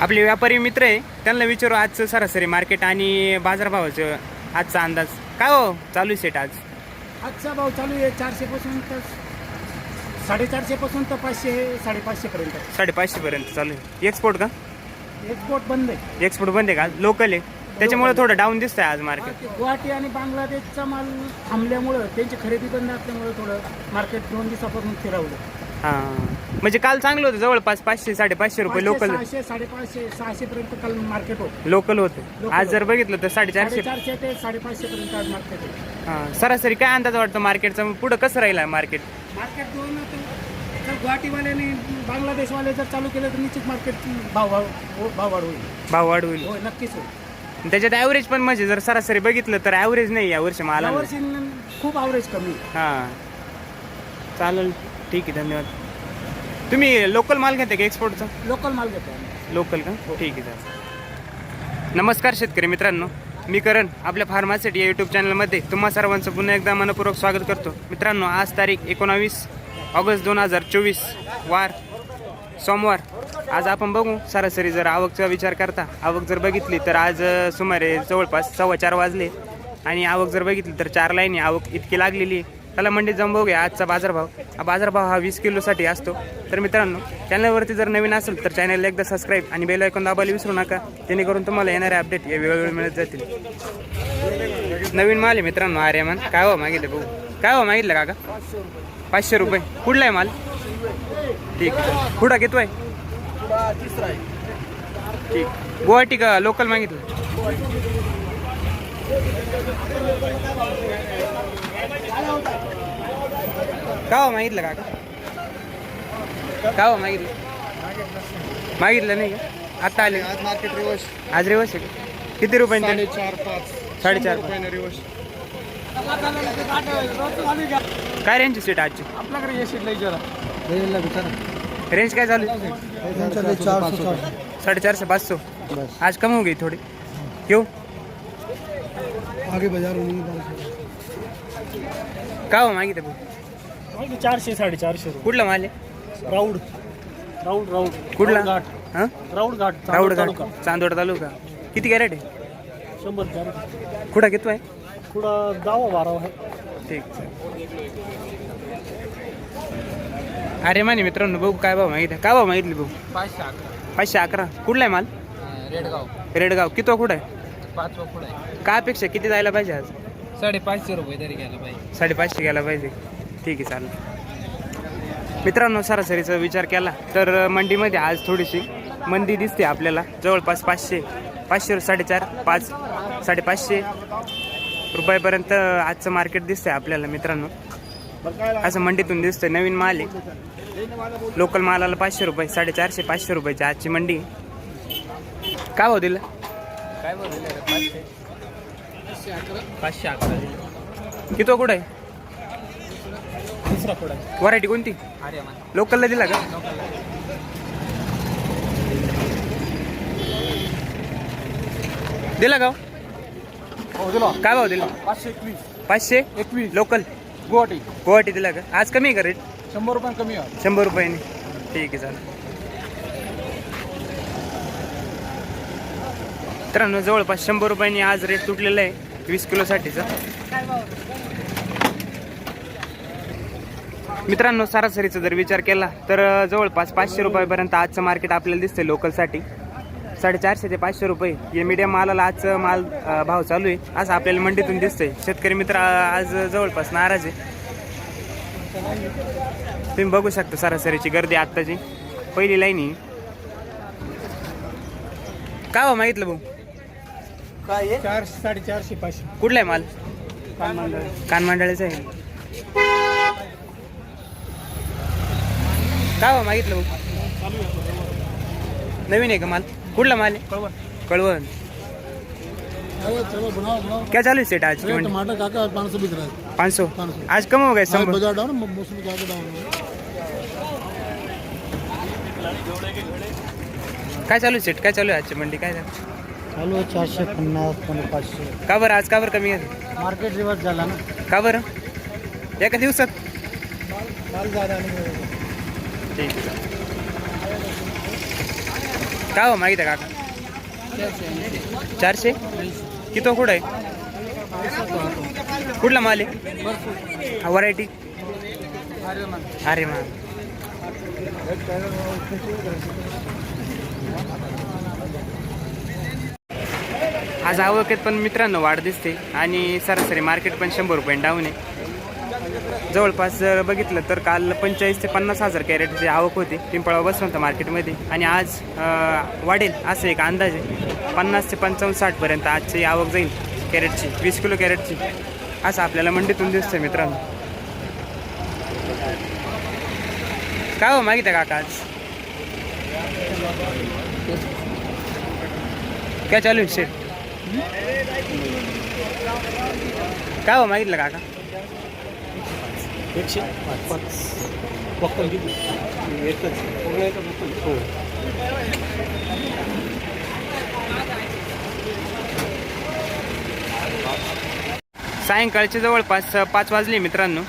आपले व्यापारी मित्र आहे त्यांना विचारू आजचं सरासरी मार्केट आणि बाजारभावाचं आजचा अंदाज. काय हो चालू सेट आज? आजचा भाव चालू आहे चारशे पासून तर साडेचारशे पासून तर पाचशे साडेपाचशे पर्यंत. साडेपाचशे पर्यंत चालू आहे. एक्सपोर्ट का? एक्सपोर्ट बंद आहे. एक्सपोर्ट बंद आहे का? लोकल आहे. त्याच्यामुळे थोडं डाऊन दिसतंय आज मार्केट गुवाहाटी आणि बांगलादेशचा माल थांबल्यामुळं त्यांची खरेदी बंद असल्यामुळं थोडं मार्केट दोन दिवसापासून फिरवलं. हां. म्हणजे काल चांगलं होतं जवळपास पाचशे साडेपाचशे रुपये लोकल सहाशे साडेपाचशे सहाशे पर्यंत काल मार्केट होतं. लोकल होतं. आज जर बघितलं तर साडेचारशे. साडेचारशे ते साडेपाचशे पर्यंत आज मार्केट हां सरासरी काय अंदाज वाटतो मार्केटचा पुढं कसं राहील मार्केट मार्केट दोन जर गुवाहाटीवाल्याने बांगलादेशवाले जर चालू केलं तर निश्चित मार्केट भाव भाव भाव वाढ होईल. भाव वाढ होईल. होय नक्कीच होईल. त्याच्यात ॲव्हरेज पण म्हणजे जर सरासरी बघितलं तर ॲव्हरेज नाही या वर्षी मला यावर्षी खूप आवरेज कमी. हां. चालेल ठीक आहे धन्यवाद. तुम्ही लोकल माल घेता का एक्सपोर्टचा लोकल माल घेतो आम्ही. लोकल का? ठीक आहे चालेल. नमस्कार शेतकरी मित्रांनो. मी करण आपल्या फार्मासिटी या यूट्यूब चॅनलमध्ये तुम्हा सर्वांचं पुन्हा एकदा मनपूर्वक स्वागत करतो. मित्रांनो आज तारीख एकोणावीस ऑगस्ट दोन हजार चोवीस वार सोमवार. आज आपण बघू सरासरी जर आवकचा विचार करता आवक जर बघितली तर आज अ, सुमारे जवळपास सव्वा चार वाजले. आणि आवक जर बघितली तर चार लाईनी आवक इतकी लागलेली आहे. त्याला मंडीत जाऊन बघूया आजचा बाजारभाव हा बाजारभाव हा वीस किलोसाठी असतो. तर मित्रांनो चॅनलवरती जर नवीन असेल तर चॅनलला एकदा सबस्क्राईब आणि बेल ऐकून दाबायला विसरू नका. जेणेकरून तुम्हाला येणारे अपडेट या वेळोवेळी मिळत जातील. नवीन माल आहे मित्रांनो आर्यमान. काय हो मागितलं भाऊ? काय हो मागितलं काका? पाचशे रुपये. कुठला आहे माल? ठीक आहे. कुठं घेतोय? ठीक. गुवाहाटी का लोकल मागितलं? का हो मागितलं का। हो मागितलं मागितलं नाही का। आता आले आज मार्केट रिवर्स आज रेवस आहे का? किती रुपयांचे साडेचार पाच। साडेचार रुपयाने रिवर्स काय रेंजची सीट आजची? आपल्याकडे ये सीट जरा रेंज काय चालू? साडेचारशे पाचशे. आज कम हो गई थोड़ी. क्यों आगे बाज़ार का हो मागितलं भाऊ? चारशे साडेचारशे रुपये. कुठला माल आहे? राऊंड. Round round. कुठला? घाट. हां? राऊंड घाट राऊड घाट. चांदोड तालुका. किती कॅरेट आहे? शंभर चार कुठं घेतोय? पुढं दहावा बारावा आहे. ठीक. अरे माने मित्रांनो बघू काय भाव मागितलं. काय भाव मागितली भाऊ? पाचशे अकरा. पाचशे अकरा. कुठला आहे माल? रेडगाव. रेडगाव. किती कुठं आहे? पाचवा पुढं आहे? काय अपेक्षा किती जायला पाहिजे आज? साडेपाचशे रुपये तरी घ्यायला पाहिजे. साडेपाचशे घ्यायला पाहिजे. ठीक आहे चालेल. मित्रांनो सरासरीचा विचार केला तर मंडीमध्ये आज थोडीशी मंदी दिसते आपल्याला. जवळपास पाचशे पाचशे साडेचार पाच साडेपाचशे रुपयापर्यंत आजचं मार्केट दिसतंय आपल्याला मित्रांनो. असं मंडीतून दिसतंय. नवीन माल आहे. लोकल मालाला पाचशे रुपये साडेचारशे पाचशे रुपयाची आजची मंडी. काय भाव दिलं? काय पाचशे अकरा. किती कुठं आहे? दुसरा पुढं आहे? व्हरायटी कोणती? अरे लोकलला दिला का? दिला का हो? हो दिला. काय भाव दिला? पाचशे एकवीस. पाचशे? एकवीस. लोकल गुवाहाटी. गुवाहाटी दिला का? आज कमी आहे का रेट शंभर रुपये कमी आहे. शंभर रुपयाने. ठीक आहे चालेल. मित्रांनो जवळपास शंभर रुपयांनी आज रेट तुटलेला आहे. वीस किलोसाठीचा मित्रांनो सरासरीचा जर विचार केला तर जवळपास पाचशे रुपयापर्यंत आजचं मार्केट आपल्याला दिसतंय लोकलसाठी साडेचारशे ते पाचशे रुपये या मीडियम मालाला आजचं माल भाव चालू आहे. असं आपल्याला मंडीतून दिसतंय. शेतकरी मित्र आज जवळपास नाराज आहे. तुम्ही बघू शकता सरासरीची गर्दी आत्ताची. पहिली लाईन ही. काय हो मागितलं भाऊ? काय चार साडेचारशे पाचशे. कुठला आहे माल? पान मंडळ कानमांडळाचं आहे. काय हो मागितलं भाऊ नवीन आहे का माल? कुठला माल आहे? कळवण. चलो बनाओ बनाओ क्या चालू है सेट आज? टमाटर काका पाँच सौ बिक रहा है। पाँच सौ पाँच सौ आज कम हो गए आज सब बाजार डाउन मौसमी जाके डाउन है काय चालू आहे सेट? काय चालू आहे आजची मंडी? काय झालं? चालू चारशे पन्नास पन्नास पाचशे. का बरं आज का बरं कमी आहे? मार्केट रिवर्स झाला ना. का बरं? एका दिवसात? माल ज्यादा ठीक आहे. काय हो माहिती आहे काका चारशे? किती कुठं आहे? कुठला माल आहे? व्हरायटी अरे मा आज आवकेत पण मित्रांनो वाढ दिसते आणि सरासरी मार्केट पण शंभर रुपये डाऊन आहे. जवळपास जर बघितलं तर काल पंचेचाळीस ते पन्नास हजार कॅरेटची आवक होती पिंपळा बसवंत मार्केटमध्ये. आणि आज वाढेल असं एक अंदाज आहे. पन्नास ते पंचावन्न साठपर्यंत आजची आवक जाईल कॅरेटची वीस किलो कॅरेटची असं आपल्याला मंडीतून दिसतं मित्रांनो. काय हो मागित काका आज? काय चालू आहे शेट काय हो मागितलं काका? एकशे पाच. बक्कल किती एकच. हो. सायंकाळचे जवळपास पाच वाजले मित्रांनो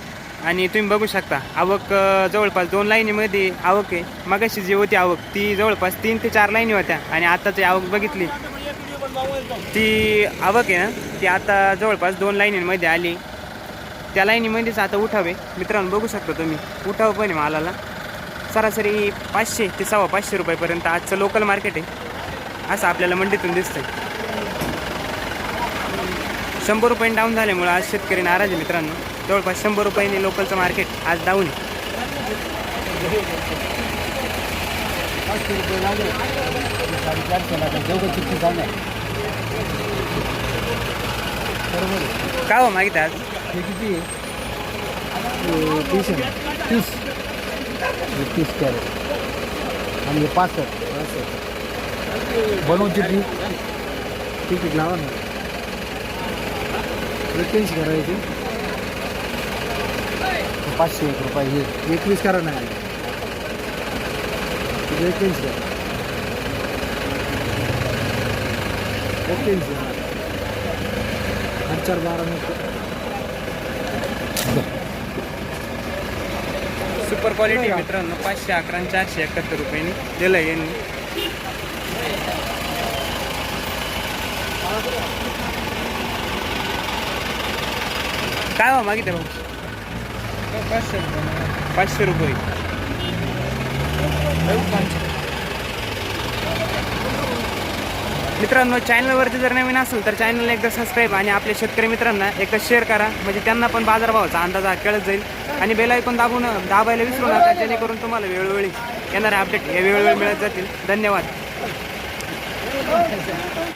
आणि तुम्ही बघू शकता आवक जवळपास दोन लाईनीमध्ये आवक आहे. मगाशी जी होती आवक ती जवळपास तीन ते चार लाईनी होत्या आणि आताची आवक बघितली ती आवक आहे ना ती आता जवळपास दोन लाईनींमध्ये आली. त्या लाईनीमध्येच आता उठावे. मित्रांनो बघू शकतो तुम्ही उठाव पण आहे मालाला. सरासरी पाचशे ते सव्वा पाचशे रुपयापर्यंत आजचं लोकल मार्केट आहे. असं आपल्याला मंडीतून दिसतंय. शंभर रुपये डाऊन झाल्यामुळं आज शेतकरी नाराज आहे मित्रांनो. जवळपास शंभर रुपयांनी लोकलचं मार्केट आज डाऊन आहे. पाचशे रुपये लागले साडेचारशे लागले जेवढं चिठ्ठी झालं बरोबर आहे. काय हो माहीत आज हे किती आहे तीस आहे तीस हे तीस कॅरेट आणि हे पासष्ट पासष्ट बनवू चिठ्ठी तिकीट लावा ना एक्क्याऐंशी करायची पाचशे एक रुपये हे एकवीस करा ना तिथे एक्क्याऐंशी करा एक्क्याऐंशी चार बारा मिनिट सुपर क्वालिटी मित्रांनो. पाचशे अकरा आणि चारशे एकाहत्तर रुपयांनी दिलं आहे यांनी. काय हो मागितलं भाऊ? पाचशे पाचशे रुपये. मित्रांनो चॅनलवरती जर नवीन असेल तर चॅनलला एकदा सबस्क्राईब आणि आपल्या शेतकरी मित्रांना एकदा शेअर करा. म्हणजे त्यांना पण बाजारभावाचा अंदाज कळत जाईल. आणि बेल ऐकून दाबून दाबायला विसरू नका जेणेकरून तुम्हाला वेळोवेळी येणारे अपडेट हे वेळोवेळी मिळत जातील. धन्यवाद.